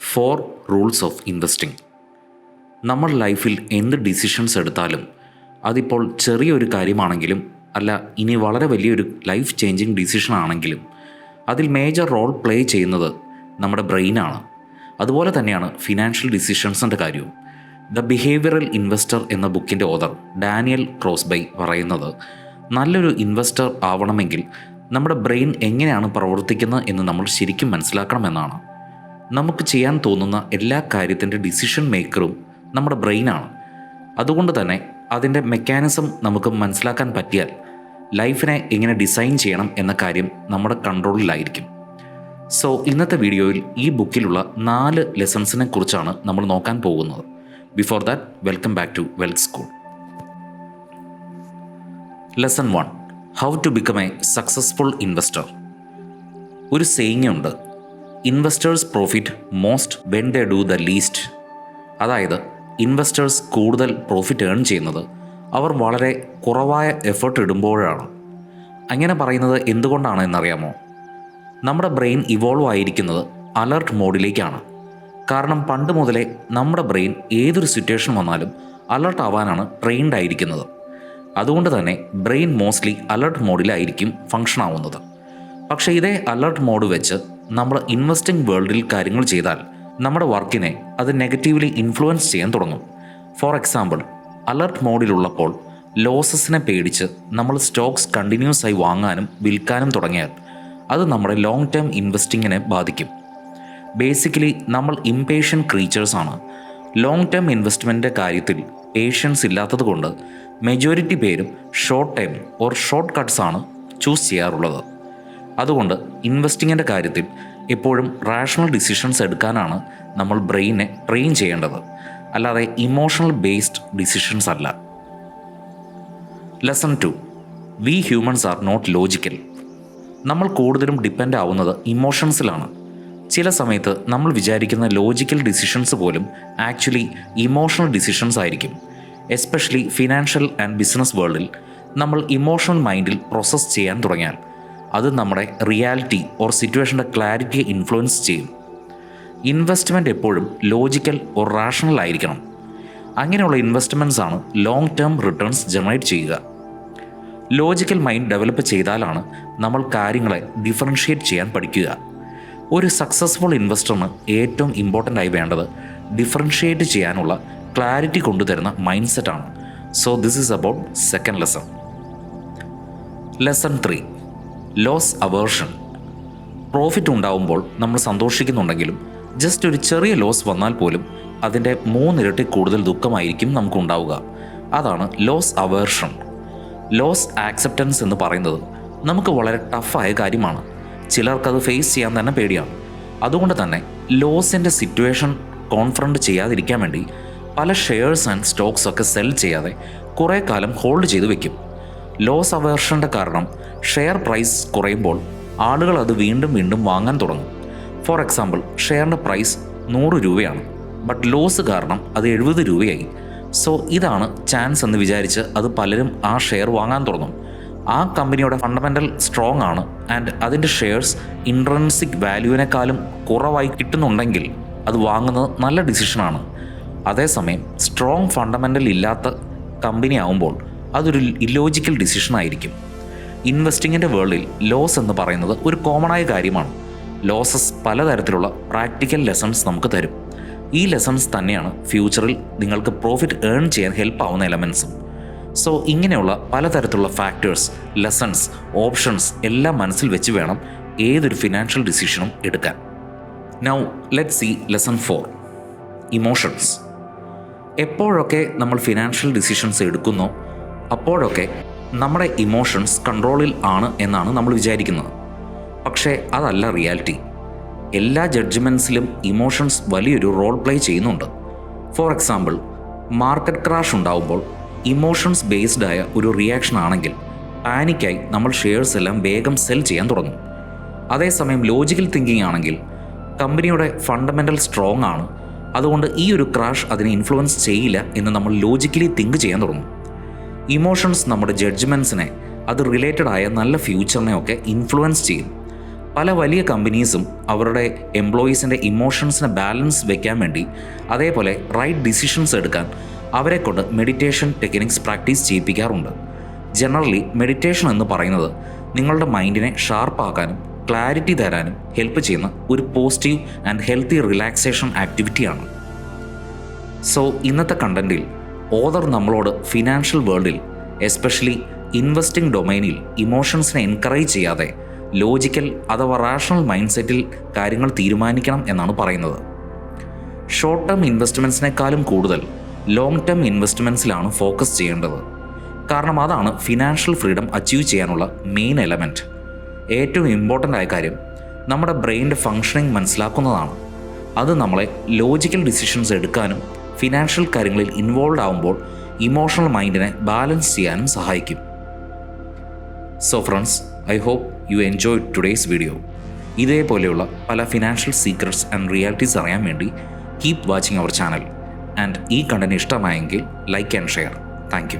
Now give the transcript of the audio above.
Four rules of investing. നമ്മൾ ലൈഫിൽ എന്ത് ഡിസിഷൻസ് എടുത്താലും അതിപ്പോൾ ചെറിയൊരു കാര്യമാണെങ്കിലും അല്ല ഇനി വളരെ വലിയൊരു ലൈഫ് ചേഞ്ചിങ് ഡിസിഷൻ ആണെങ്കിലും അതിൽ മേജർ റോൾ പ്ലേ ചെയ്യുന്നത് നമ്മുടെ ബ്രെയിനാണ് അതുപോലെ തന്നെയാണ് ഫിനാൻഷ്യൽ ഡിസിഷൻസിന്റെ കാര്യവും. ദ ബിഹേവിയറൽ ഇൻവെസ്റ്റർ എന്ന ബുക്കിന്റെ ഓതർ ഡാനിയൽ ക്രോസ്ബൈ പറയുന്നത് നല്ലൊരു ഇൻവെസ്റ്റർ ആവണമെങ്കിൽ നമ്മുടെ ബ്രെയിൻ എങ്ങനെയാണ് പ്രവർത്തിക്കുന്നത് എന്ന് നമ്മൾ ശരിക്കും മനസ്സിലാക്കണമെന്നാണ് നമുക്ക് ചെയ്യാൻ തോന്നുന്ന എല്ലാ കാര്യത്തിന്റെ ഡിസിഷൻ മേക്കറും നമ്മുടെ ബ്രെയിനാണ് അതുകൊണ്ട് തന്നെ അതിന്റെ മെക്കാനിസം നമുക്ക് മനസ്സിലാക്കാൻ പറ്റിയാൽ ലൈഫിനെ എങ്ങനെ ഡിസൈൻ ചെയ്യണം എന്ന കാര്യം നമ്മുടെ കൺട്രോളിലായിരിക്കും സോ ഇന്നത്തെ വീഡിയോയിൽ ഈ ബുക്കിലുള്ള നാല് ലെസൺസിനെ കുറിച്ചാണ് നമ്മൾ നോക്കാൻ പോകുന്നത്. Before that welcome back to wealth school lesson one how to become a successful investor ഒരു സേയിങ് ഉണ്ട് investors profit most when they do the least അതായത് ഇൻവെസ്റ്റേഴ്സ് കൂടുതൽ പ്രോഫിറ്റ് ഏൺ ചെയ്യുന്നത് അവർ വളരെ കുറവായ എഫേർട്ട് ഇടുമ്പോഴാണ്. അങ്ങനെ പറയുന്നത് എന്തുകൊണ്ടാണ് എന്നറിയാമോ? നമ്മുടെ ബ്രെയിൻ ഇവോൾവ് ആയിരിക്കുന്നത് അലർട്ട് മോഡിലേക്കാണ് കാരണം പണ്ട് മുതലേ നമ്മുടെ ബ്രെയിൻ ഏതൊരു സിറ്റുവേഷൻ വന്നാലും അലർട്ട് ആവാനാണ് ട്രെയിൻഡ് ആയിരിക്കുന്നത്. അതുകൊണ്ട് തന്നെ ബ്രെയിൻ മോസ്റ്റ്ലി അലർട്ട് മോഡിലായിരിക്കും ഫങ്ഷൻ ആവുന്നത്. പക്ഷേ ഇതേ അലർട്ട് മോഡ് വെച്ച് നമ്മൾ ഇൻവെസ്റ്റിംഗ് വേൾഡിൽ കാര്യങ്ങൾ ചെയ്താൽ നമ്മുടെ വർക്കിനെ അത് നെഗറ്റീവ്ലി ഇൻഫ്ലുവൻസ് ചെയ്യാൻ തുടങ്ങും. ഫോർ എക്സാമ്പിൾ അലർട്ട് മോഡിലുള്ളപ്പോൾ ലോസസിനെ പേടിച്ച് നമ്മൾ സ്റ്റോക്സ് കണ്ടിന്യൂസ് ആയി വാങ്ങാനും വിൽക്കാനും തുടങ്ങിയാൽ അത് നമ്മുടെ ലോങ് ടേം ഇൻവെസ്റ്റിങ്ങിനെ ബാധിക്കും. ബേസിക്കലി നമ്മൾ ഇംപേഷ്യൻ ക്രീച്ചേഴ്സ് ആണ്. ലോങ് ടേം ഇൻവെസ്റ്റ്മെന്റിന്റെ കാര്യത്തിൽ പേഷ്യൻസ് ഇല്ലാത്തത് കൊണ്ട് മെജോറിറ്റി പേരും short time or short cuts ആണ് ചൂസ് ചെയ്യാറുള്ളത്. അതുകൊണ്ട് ഇൻവെസ്റ്റിങ്ങിന്റെ കാര്യത്തിൽ എപ്പോഴും റാഷണൽ ഡിസിഷൻസ് എടുക്കാനാണ് നമ്മൾ ബ്രെയിനെ ട്രെയിൻ ചെയ്യേണ്ടത്. അല്ലാതെ ഇമോഷണൽ ബേസ്ഡ് ഡിസിഷൻസ് അല്ല. Lesson two we humans are not logical നമ്മൾ കൂടുതലും ഡിപ്പെൻഡ് ആവുന്നത് ഇമോഷൻസിലാണ് ചില സമയത്ത് നമ്മൾ വിചാരിക്കുന്ന ലോജിക്കൽ ഡിസിഷൻസ് പോലും ആക്ച്വലി ഇമോഷണൽ ഡിസിഷൻസ് ആയിരിക്കും. എസ്പെഷ്യലി ഫിനാൻഷ്യൽ ആൻഡ് ബിസിനസ് വേൾഡിൽ നമ്മൾ ഇമോഷണൽ മൈൻഡിൽ പ്രോസസ്സ് ചെയ്യാൻ തുടങ്ങിയാൽ അത് നമ്മുടെ റിയാലിറ്റി ഓർ സിറ്റുവേഷന്റെ ക്ലാരിറ്റിയെ ഇൻഫ്ലുവൻസ് ചെയ്യും. ഇൻവെസ്റ്റ്മെന്റ് എപ്പോഴും ലോജിക്കൽ ഓർ റാഷണൽ ആയിരിക്കണം. അങ്ങനെയുള്ള ഇൻവെസ്റ്റ്മെന്റ്സ് ആണ് ലോങ് ടേം റിട്ടേൺസ് ജനറേറ്റ് ചെയ്യുക. ലോജിക്കൽ മൈൻഡ് ഡെവലപ്പ് ചെയ്താലാണ് നമ്മൾ കാര്യങ്ങളെ ഡിഫറൻഷ്യേറ്റ് ചെയ്യാൻ പഠിക്കുക. ഒരു സക്സസ്ഫുൾ ഇൻവെസ്റ്ററിന് ഏറ്റവും ഇമ്പോർട്ടന്റ് ആയി വേണ്ടത് ഡിഫറൻഷ്യേറ്റ് ചെയ്യാനുള്ള ക്ലാരിറ്റി കൊണ്ടുതരുന്ന മൈൻഡ് സെറ്റാണ് so this is about second lesson lesson three loss aversion profit ഉണ്ടാവുമ്പോൾ നമ്മൾ സന്തോഷിക്കുന്നുണ്ടെങ്കിലും ജസ്റ്റ് ഒരു ചെറിയ ലോസ് വന്നാൽ പോലും അതിന്റെ മൂന്നിരട്ടി കൂടുതൽ ദുഃഖമായിരിക്കും നമുക്കുണ്ടാവുക അതാണ് ലോസ് അവേർഷൻ ലോസ് ആക്സെപ്റ്റൻസ് എന്ന് പറയുന്നത് നമുക്ക് വളരെ ടഫായ കാര്യമാണ്. ചിലർക്കത് ഫേസ് ചെയ്യാൻ തന്നെ പേടിയാണ്. അതുകൊണ്ട് തന്നെ ലോസിന്റെ സിറ്റുവേഷൻ കോൺഫ്രണ്ട് ചെയ്യാതിരിക്കാൻ വേണ്ടി പല ഷെയർസ് ആൻഡ് സ്റ്റോക്സ് ഒക്കെ സെൽ ചെയ്യാതെ കുറേ കാലം ഹോൾഡ് ചെയ്ത് വെക്കും. ലോസ് അവേർഷന്റെ കാരണം ഷെയർ പ്രൈസ് കുറയുമ്പോൾ ആളുകൾ അത് വീണ്ടും വീണ്ടും വാങ്ങാൻ തുടങ്ങും. ഫോർ എക്സാമ്പിൾ ഷെയറിന്റെ പ്രൈസ് നൂറ് രൂപയാണ് ബട്ട് ലോസ് കാരണം അത് എഴുപത് രൂപയായി. സോ ഇതാണ് ചാൻസ് എന്ന് വിചാരിച്ച് അത് പലരും ആ ഷെയർ വാങ്ങാൻ തുടങ്ങും. ആ കമ്പനിയുടെ ഫണ്ടമെന്റൽ സ്ട്രോങ് ആണ് ആൻഡ് അതിന്റെ ഷെയർസ് ഇൻട്രൻസിക് വാല്യൂവിനേക്കാളും കുറവായി കിട്ടുന്നുണ്ടെങ്കിൽ അത് വാങ്ങുന്നത് നല്ല ഡിസിഷനാണ് അതേസമയം സ്ട്രോങ് ഫണ്ടമെന്റൽ ഇല്ലാത്ത കമ്പനി ആവുമ്പോൾ അതൊരു ഇല്ലോജിക്കൽ ഡിസിഷൻ ആയിരിക്കും. ഇൻവെസ്റ്റിങ്ങിന്റെ വേൾഡിൽ ലോസ് എന്ന് പറയുന്നത് ഒരു കോമണായ കാര്യമാണ്. ലോസസ് പലതരത്തിലുള്ള പ്രാക്ടിക്കൽ ലെസൺസ് നമുക്ക് തരും. ഈ ലെസൺസ് തന്നെയാണ് ഫ്യൂച്ചറിൽ നിങ്ങൾക്ക് പ്രോഫിറ്റ് ഏൺ ചെയ്യാൻ ഹെൽപ്പ് ആവുന്ന എലമെൻസും. സോ ഇങ്ങനെയുള്ള പലതരത്തിലുള്ള ഫാക്ടേഴ്സ് ലെസൺസ് ഓപ്ഷൻസ് എല്ലാം മനസ്സിൽ വെച്ച് വേണം ഏതൊരു ഫിനാൻഷ്യൽ ഡിസിഷനും എടുക്കാൻ. Now let see lesson four emotions എപ്പോഴൊക്കെ നമ്മൾ ഫിനാൻഷ്യൽ ഡിസിഷൻസ് എടുക്കുന്നോ അപ്പോഴൊക്കെ നമ്മുടെ ഇമോഷൻസ് കൺട്രോളിൽ ആണ് എന്നാണ് നമ്മൾ വിചാരിക്കുന്നത്. പക്ഷേ അതല്ല റിയാലിറ്റി എല്ലാ ജഡ്ജ്മെൻസിലും ഇമോഷൻസ് വലിയൊരു റോൾ പ്ലേ ചെയ്യുന്നുണ്ട്. ഫോർ എക്സാമ്പിൾ മാർക്കറ്റ് ക്രാഷ് ഉണ്ടാവുമ്പോൾ ഇമോഷൻസ് ബേസ്ഡ് ആയ ഒരു റിയാക്ഷൻ ആണെങ്കിൽ പാനിക്കായി നമ്മൾ ഷെയർസ് എല്ലാം വേഗം സെൽ ചെയ്യാൻ തുടങ്ങും. അതേസമയം ലോജിക്കൽ തിങ്കിങ് ആണെങ്കിൽ കമ്പനിയുടെ ഫണ്ടമെന്റൽ സ്ട്രോങ് ആണ്. അതുകൊണ്ട് ഈ ഒരു ക്രാഷ് അതിനെ ഇൻഫ്ലുവൻസ് ചെയ്യില്ല എന്ന് നമ്മൾ ലോജിക്കലി തിങ്ക് ചെയ്യാൻ തുടങ്ങും. ഇമോഷൻസ് നമ്മുടെ ജഡ്ജ്മെന്റ്സിനെ അത് റിലേറ്റഡ് ആയ നല്ല ഫ്യൂച്ചറിനെ ഒക്കെ ഇൻഫ്ലുവൻസ് ചെയ്യും. പല വലിയ കമ്പനീസും അവരുടെ എംപ്ലോയീസിന്റെ ഇമോഷൻസിനെ ബാലൻസ് വെക്കാൻ വേണ്ടി അതേപോലെ റൈറ്റ് ഡിസിഷൻസ് എടുക്കാൻ അവരെ കൊണ്ട് മെഡിറ്റേഷൻ ടെക്നിക്സ് പ്രാക്ടീസ് ചെയ്യിപ്പിക്കാറുണ്ട്. ജനറലി മെഡിറ്റേഷൻ എന്ന് പറയുന്നത് നിങ്ങളുടെ മൈൻഡിനെ ഷാർപ്പാക്കാനും ക്ലാരിറ്റി തരാനും ഹെൽപ്പ് ചെയ്യുന്ന ഒരു പോസിറ്റീവ് ആൻഡ് ഹെൽത്തി റിലാക്സേഷൻ ആക്ടിവിറ്റിയാണ് സോ ഇന്നത്തെ കണ്ടന്റിൽ ഓദർ നമ്മളോട് ഫിനാൻഷ്യൽ വേൾഡിൽ എസ്പെഷ്യലി ഇൻവെസ്റ്റിംഗ് ഡൊമൈനിൽ ഇമോഷൻസിനെ എൻകറേജ് ചെയ്യാതെ ലോജിക്കൽ അഥവാ റാഷണൽ മൈൻഡ് സെറ്റിൽ കാര്യങ്ങൾ തീരുമാനിക്കണം എന്നാണ് പറയുന്നത്. ഷോർട്ട് ടേം ഇൻവെസ്റ്റ്മെന്റ്സിനേക്കാളും കൂടുതൽ ലോങ് ടേം ഇൻവെസ്റ്റ്മെന്റ്സിലാണ് ഫോക്കസ് ചെയ്യേണ്ടത്. കാരണം അതാണ് ഫിനാൻഷ്യൽ ഫ്രീഡം അച്ചീവ് ചെയ്യാനുള്ള മെയിൻ എലമെന്റ് ഏറ്റവും ഇമ്പോർട്ടന്റ് ആയ കാര്യം നമ്മുടെ ബ്രെയിന്റെ ഫങ്ഷനിങ് മനസ്സിലാക്കുന്നതാണ്. അത് നമ്മളെ ലോജിക്കൽ ഡിസിഷൻസ് എടുക്കാനും ഫിനാൻഷ്യൽ കാര്യങ്ങളിൽ ഇൻവോൾവ് ആവുമ്പോൾ ഇമോഷണൽ മൈൻഡിനെ ബാലൻസ് ചെയ്യാനും സഹായിക്കും. So friends I hope you enjoy today's video ഇതേപോലെയുള്ള പല ഫിനാൻഷ്യൽ സീക്രട്സ് ആൻഡ് റിയാലിറ്റീസ് അറിയാൻ വേണ്ടി keep watching our channel and ഈ കണ്ടന്റ് ഇഷ്ടമായെങ്കിൽ ലൈക്ക് ആൻഡ് ഷെയർ താങ്ക്